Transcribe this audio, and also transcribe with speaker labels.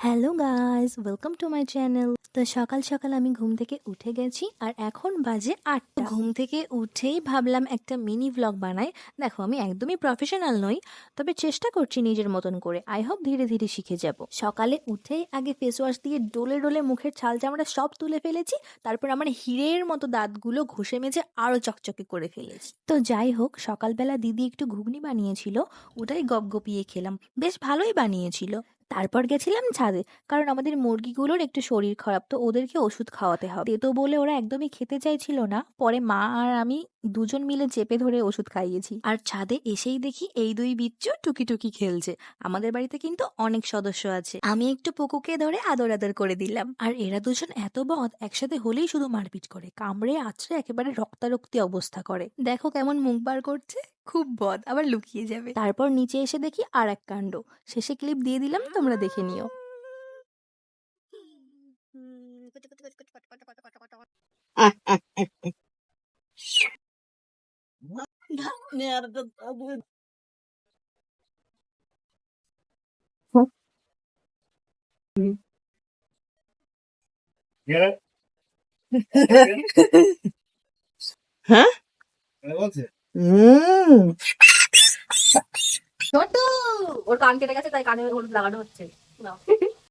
Speaker 1: Hello guys welcome to my channel তো সকাল সকাল আমি ঘুম থেকে উঠে গেছি আর এখন বাজে আটটা। ঘুম থেকে উঠেই ভাবলাম একটা মিনি ভ্লগ বানাই। দেখো, আমি একদমই প্রফেশনাল নই, তবে চেষ্টা করছি নিজের মতন করে। আই হোপ ধীরে ধীরে শিখে যাব। সকালে উঠেই আগে ফেস ওয়াশ দিয়ে ডোলে ডোলে মুখের ছাল চামড়া সব তুলে ফেলেছি, তারপর আমার হিরের মতো দাঁতগুলো ঘষে মেজে আরও চকচকে করে ফেলেছি। তো যাই হোক, সকালবেলা দিদি একটু ঘুগনি বানিয়েছিল, ওটাই গপগপিয়ে খেলাম। বেশ ভালোই বানিয়েছিল। তারপর গেছিলাম ছাদে। কারণ আমাদের মুরগিগুলোর একটু শরীর খারাপ, তো ওদেরকে ওষুধ খাওয়াতে হবে। তো বলে ওরা একদমই খেতে চাইছিল না। পরে মা আর আমি দুজন মিলে চেপে ধরে ওষুধ খাইয়েছি। আর ছাদে এসেই দেখি এই দুই বিচ্ছু টুকি টুকি খেলছে। আমাদের বাড়িতে কিন্তু অনেক সদস্য আছে। আমি একটু পুকুকে ধরে আদর আদর করে দিলাম। আর এরা দুজন এত বদ, একসাথে হলেই শুধু মারপিট করে। কামড়ে আছড়ে একেবারে রক্তারক্তি অবস্থা করে। দেখো কেমন মুখ বার করছে। খুব বদ আবার লুকিয়ে যাবে। তারপর নিচে এসে দেখি আর এক কাণ্ড। শেষে ক্লিপ দিয়ে দিলাম তোমরা দেখে নিও।
Speaker 2: হ্যাঁ?
Speaker 3: বলছে।
Speaker 2: হুম
Speaker 4: ছোটু ওর কান কেটে গেছে তাই কানে হলুদ লাগানো হচ্ছে।